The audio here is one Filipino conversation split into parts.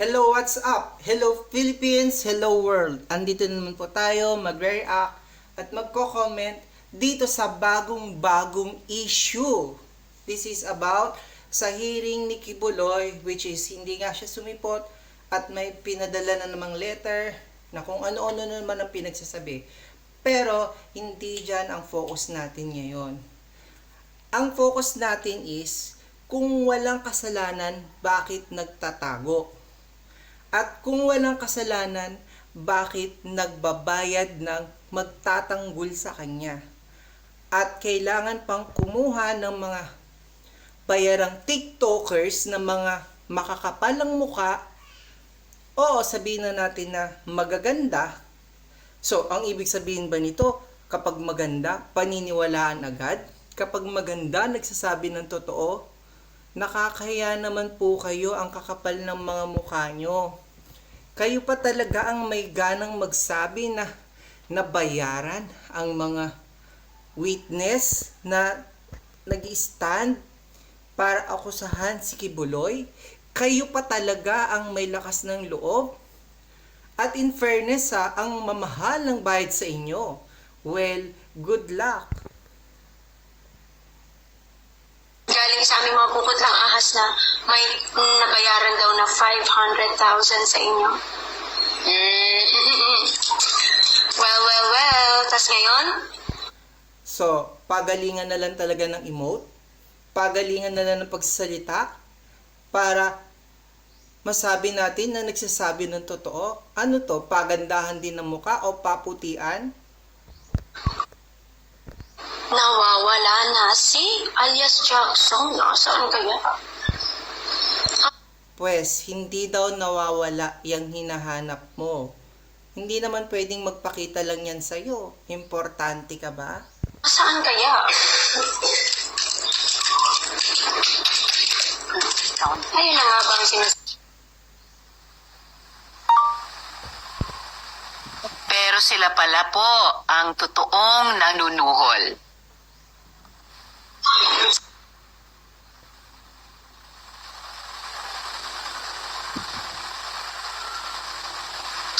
Hello, what's up? Hello Philippines, hello world. Andito na naman po tayo mag-react at magko-comment dito sa bagong-bagong issue. This is about sa hearing ni Kibuloy which is hindi nga siya sumipot at may pinadala na namang letter na kung ano-ano na naman ang pinagsasabi. Pero hindi dyan ang focus natin ngayon. Ang focus natin is kung walang kasalanan, bakit nagtatago? At kung walang kasalanan, bakit nagbabayad ng magtatanggol sa kanya? At kailangan pang kumuha ng mga bayarang TikTokers na mga makakapalang muka. Oo, sabihin na natin na magaganda. So, ang ibig sabihin ba nito, kapag maganda, paniniwalaan agad? Kapag maganda, nagsasabi ng totoo? Nakakahiya naman po kayo ang kakapal ng mga mukha nyo. Kayo pa talaga ang may ganang magsabi na nabayaran ang mga witness na nag stand para akusahan si Kibuloy. Kayo pa talaga ang may lakas ng loob. At in fairness ha, ang mamahal ng bayad sa inyo. Well, good luck. Galing sa aming mga puputlang ahas na may nabayaran daw na 500,000 sa inyo. Mm, well, well, well. Tapos ngayon, So, pagalingan na lang talaga ng emote, pagalingan na lang ng pagsasalita, para masabi natin na nagsasabi ng totoo. Ano to? Pagandahan din ng muka o paputian? Nawawala na si alias Jackson. Nasaan kaya? Pwes, hindi daw nawawala yung hinahanap mo. Hindi naman pwedeng magpakita lang yan sa'yo. Importante ka ba? Saan kaya? Ayun na nga bang sinas... Pero sila pala po ang totoong nanunuhol.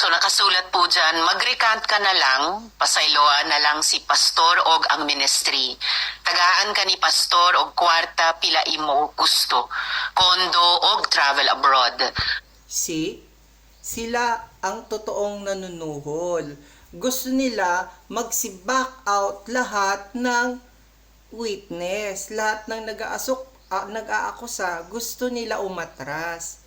So nakasulat po dyan, mag-recant ka na lang, pasayloan na lang si pastor og ang ministry. Tagaan ka ni pastor og kwarta pila imo gusto, kondo og travel abroad. See? Sila ang totoong nanunuhol. Gusto nila magsi-back out lahat ng witness, lahat ng nag-aasok, ah, nag-aakusa, gusto nila umatras.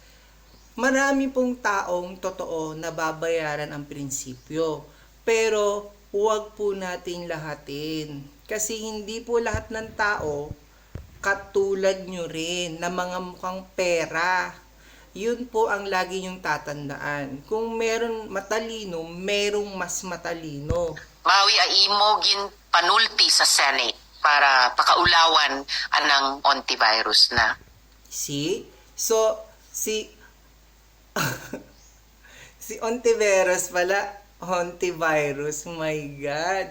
Marami pong taong totoo na babayaran ang prinsipyo. Pero huwag po nating lahatin. Kasi hindi po lahat ng tao katulad nyo rin na mga mukhang pera. Yun po ang lagi nyong tatandaan. Kung meron matalino, merong mas matalino. Mawi a imo gin panulti sa Senate para pakaulawan anang antivirus na. See? So, si... si Ontiveros pala, Ontivirus, my God.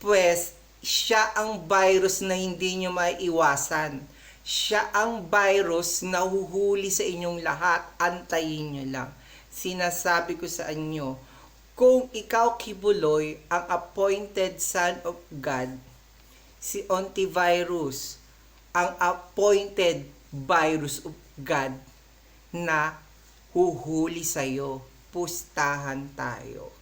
Pues, siya ang virus na hindi nyo maiiwasan. Siya ang virus na huhuli sa inyong lahat. Antayin nyo lang. Sinasabi ko sa inyo, kung ikaw kibuloy ang appointed son of God, si Ontivirus ang appointed virus of God na huhuli sa'yo. Pustahan tayo.